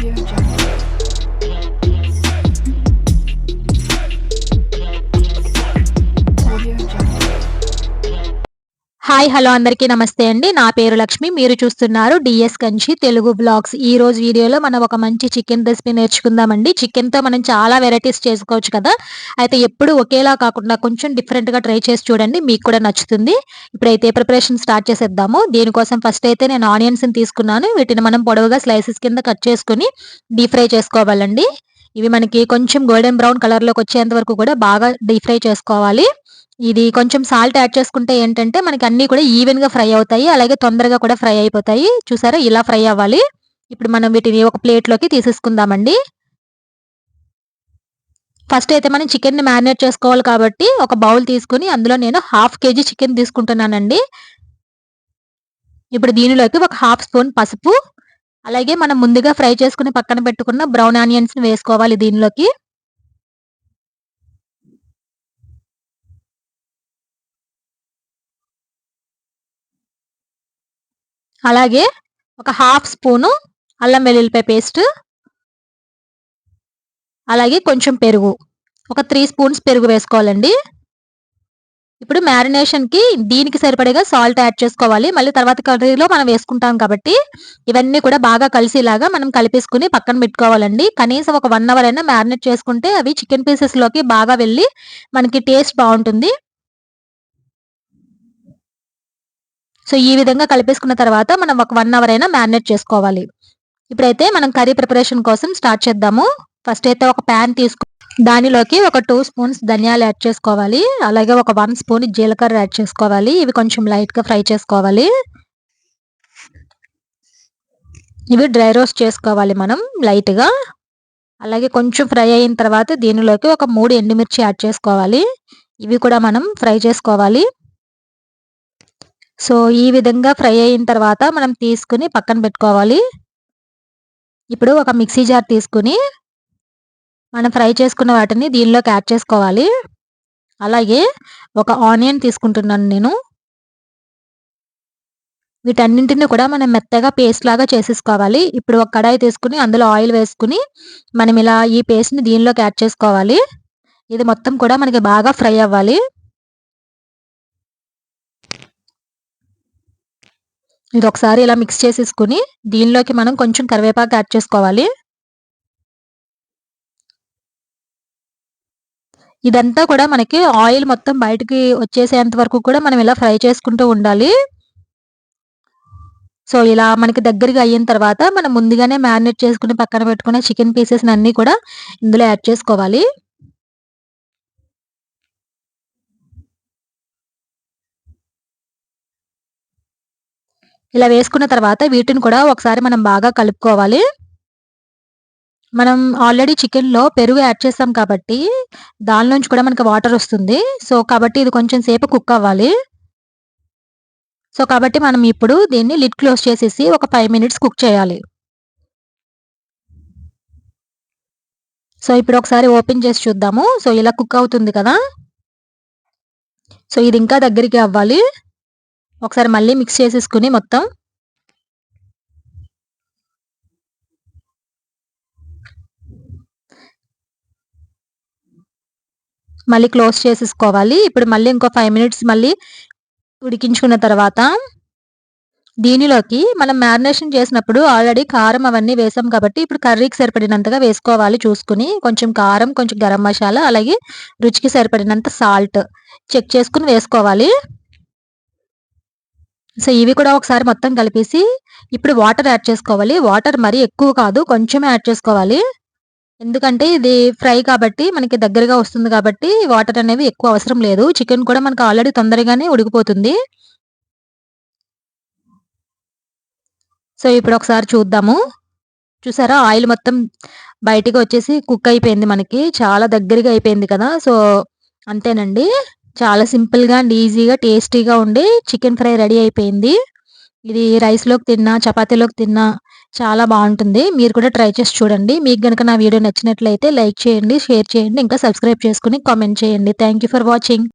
Audio Jungle. Hi hello అందరికీ నమస్తే అండి. నా పేరు లక్ష్మి. మీరు చూస్తున్నారు డిఎస్ కంచి తెలుగు బ్లాగ్స్. ఈ రోజు వీడియోలో మనం ఒక మంచి చికెన్ రెసిపీ నేర్చుకుందామండి. చికెన్తో మనం చాలా వెరైటీస్ చేసుకోవచ్చు కదా. అయితే ఎప్పుడు ఒకేలా కాకుండా కొంచెం డిఫరెంట్గా ట్రై చేసి చూడండి. మీకు కూడా నచ్చుతుంది. ఇప్పుడైతే ప్రిపరేషన్ స్టార్ట్ చేసేద్దాము. దీనికోసం ఫస్ట్ అయితే నేను ఆనియన్స్ తీసుకున్నాను. వీటిని మనం పొడవుగా స్లైసెస్ కింద కట్ చేసుకుని డీప్ ఫ్రై చేసుకోవాలండి. ఇవి మనకి కొంచెం గోల్డెన్ బ్రౌన్ కలర్లోకి వచ్చేంత వరకు కూడా బాగా డీప్ ఫ్రై చేసుకోవాలి. ఇది కొంచెం సాల్ట్ యాడ్ చేసుకుంటే ఏంటంటే మనకి అన్ని కూడా ఈవెన్గా ఫ్రై అవుతాయి. అలాగే తొందరగా కూడా ఫ్రై అయిపోతాయి. చూసారా? ఇలా ఫ్రై అవ్వాలి. ఇప్పుడు మనం వీటిని ఒక ప్లేట్లోకి తీసేసుకుందామండి. ఫస్ట్ అయితే మనం చికెన్ని మ్యారినేట్ చేసుకోవాలి కాబట్టి ఒక బౌల్ తీసుకుని అందులో నేను హాఫ్ కేజీ చికెన్ తీసుకుంటున్నానండి. ఇప్పుడు దీనిలోకి ఒక హాఫ్ స్పూన్ పసుపు. అలాగే మనం ముందుగా ఫ్రై చేసుకుని పక్కన పెట్టుకున్న బ్రౌన్ ఆనియన్స్ని వేసుకోవాలి దీనిలోకి. అలాగే ఒక హాఫ్ స్పూను అల్లం వెల్లుల్లిపాయ పేస్ట్ అలాగే కొంచెం పెరుగు. ఒక త్రీ స్పూన్స్ పెరుగు వేసుకోవాలండి. ఇప్పుడు మ్యారినేషన్కి దీనికి సరిపడేగా సాల్ట్ యాడ్ చేసుకోవాలి. మళ్ళీ తర్వాత కర్రీలో మనం వేసుకుంటాం కాబట్టి ఇవన్నీ కూడా బాగా కలిసేలాగా మనం కలిపేసుకుని పక్కన పెట్టుకోవాలండి. కనీసం ఒక వన్ అవర్ అయినా మ్యారినేట్ చేసుకుంటే అవి చికెన్ పీసెస్లోకి బాగా వెళ్ళి మనకి టేస్ట్ బాగుంటుంది. సో ఈ విధంగా కలిపేసుకున్న తర్వాత మనం ఒక వన్ అవర్ అయినా మ్యారినేట్ చేసుకోవాలి. ఇప్పుడైతే మనం కర్రీ ప్రిపరేషన్ కోసం స్టార్ట్ చేద్దాము. ఫస్ట్ అయితే ఒక ప్యాన్ తీసుకు దానిలోకి ఒక టూ స్పూన్స్ ధనియాలు యాడ్ చేసుకోవాలి. అలాగే ఒక వన్ స్పూన్ జీలకర్ర యాడ్ చేసుకోవాలి. ఇవి కొంచెం లైట్గా ఫ్రై చేసుకోవాలి. ఇవి డ్రై రోస్ట్ చేసుకోవాలి మనం లైట్గా అలాగే కొంచెం ఫ్రై అయిన తర్వాత దీనిలోకి ఒక మూడు ఎండుమిర్చి యాడ్ చేసుకోవాలి. ఇవి కూడా మనం ఫ్రై చేసుకోవాలి. సో ఈ విధంగా ఫ్రై అయిన తర్వాత మనం తీసుకుని పక్కన పెట్టుకోవాలి. ఇప్పుడు ఒక మిక్సీ జార్ తీసుకుని మనం ఫ్రై చేసుకున్న వాటిని దీనిలోకి యాడ్ చేసుకోవాలి. అలాగే ఒక ఆనియన్ తీసుకుంటున్నాను నేను. వీటన్నింటిని కూడా మనం మెత్తగా పేస్ట్ లాగా చేసేసుకోవాలి. ఇప్పుడు ఒక కడాయి తీసుకుని అందులో ఆయిల్ వేసుకుని మనం ఇలా ఈ పేస్ట్ని దీనిలోకి యాడ్ చేసుకోవాలి. ఇది మొత్తం కూడా మనకి బాగా ఫ్రై అవ్వాలి. ఇది ఒకసారి ఇలా మిక్స్ చేసేసుకుని దీనిలోకి మనం కొంచెం కరివేపాకు యాడ్ చేసుకోవాలి. ఇదంతా కూడా మనకి ఆయిల్ మొత్తం బయటికి వచ్చేసేంత వరకు కూడా మనం ఇలా ఫ్రై చేసుకుంటూ ఉండాలి. సో ఇలా మనకి దగ్గరగా అయిన తర్వాత మనం ముందుగానే మ్యారినేట్ చేసుకుని పక్కన పెట్టుకున్న చికెన్ పీసెస్ అన్నీ కూడా ఇందులో యాడ్ చేసుకోవాలి. ఇలా వేసుకున్న తర్వాత వీటిని కూడా ఒకసారి మనం బాగా కలుపుకోవాలి. మనం ఆల్రెడీ చికెన్లో పెరుగు యాడ్ చేస్తాం కాబట్టి దాని నుంచి కూడా మనకి వాటర్ వస్తుంది. సో కాబట్టి ఇది కొంచెం సేపు కుక్ అవ్వాలి. సో కాబట్టి మనం ఇప్పుడు దీన్ని లిడ్ క్లోజ్ చేసేసి ఒక ఫైవ్ మినిట్స్ కుక్ చేయాలి. సో ఇప్పుడు ఒకసారి ఓపెన్ చేసి చూద్దాము. సో ఇలా కుక్ అవుతుంది కదా. సో ఇది ఇంకా దగ్గరికి అవ్వాలి. ఒకసారి మళ్ళీ మిక్స్ చేసేసుకుని మొత్తం మళ్ళీ క్లోజ్ చేసేసుకోవాలి. ఇప్పుడు మళ్ళీ ఇంకో ఫైవ్ మినిట్స్ మళ్ళీ ఉడికించుకున్న తర్వాత దీనిలోకి మనం మ్యారినేషన్ చేసినప్పుడు ఆల్రెడీ కారం అవన్నీ వేసాం కాబట్టి ఇప్పుడు కర్రీకి సరిపడినంతగా వేసుకోవాలి చూసుకుని. కొంచెం కారం కొంచెం గరం మసాలా అలాగే రుచికి సరిపడినంత సాల్ట్ చెక్ చేసుకుని వేసుకోవాలి. సో ఇవి కూడా ఒకసారి మొత్తం కలిపేసి ఇప్పుడు వాటర్ యాడ్ చేసుకోవాలి. వాటర్ మరీ ఎక్కువ కాదు కొంచెం యాడ్ చేసుకోవాలి. ఎందుకంటే ఇది ఫ్రై కాబట్టి మనకి దగ్గరగా వస్తుంది కాబట్టి వాటర్ అనేవి ఎక్కువ అవసరం లేదు. చికెన్ కూడా మనకు ఆల్రెడీ తొందరగానే ఉడికిపోతుంది. సో ఇప్పుడు ఒకసారి చూద్దాము. చూసారా? ఆయిల్ మొత్తం బయటికి వచ్చేసి కుక్ అయిపోయింది మనకి. చాలా దగ్గరగా అయిపోయింది కదా? సో అంతేనండి. చాలా సింపుల్గా అండ్ ఈజీగా టేస్టీగా ఉండి చికెన్ ఫ్రై రెడీ అయిపోయింది. ఇది రైస్లోకి తిన్నా చపాతీలోకి తిన్నా చాలా బాగుంటుంది. మీరు కూడా ట్రై చేసి చూడండి. మీకు కనుక నా వీడియో నచ్చినట్లయితే లైక్ చేయండి షేర్ చేయండి ఇంకా సబ్స్క్రైబ్ చేసుకుని కామెంట్ చేయండి. Thank for watching.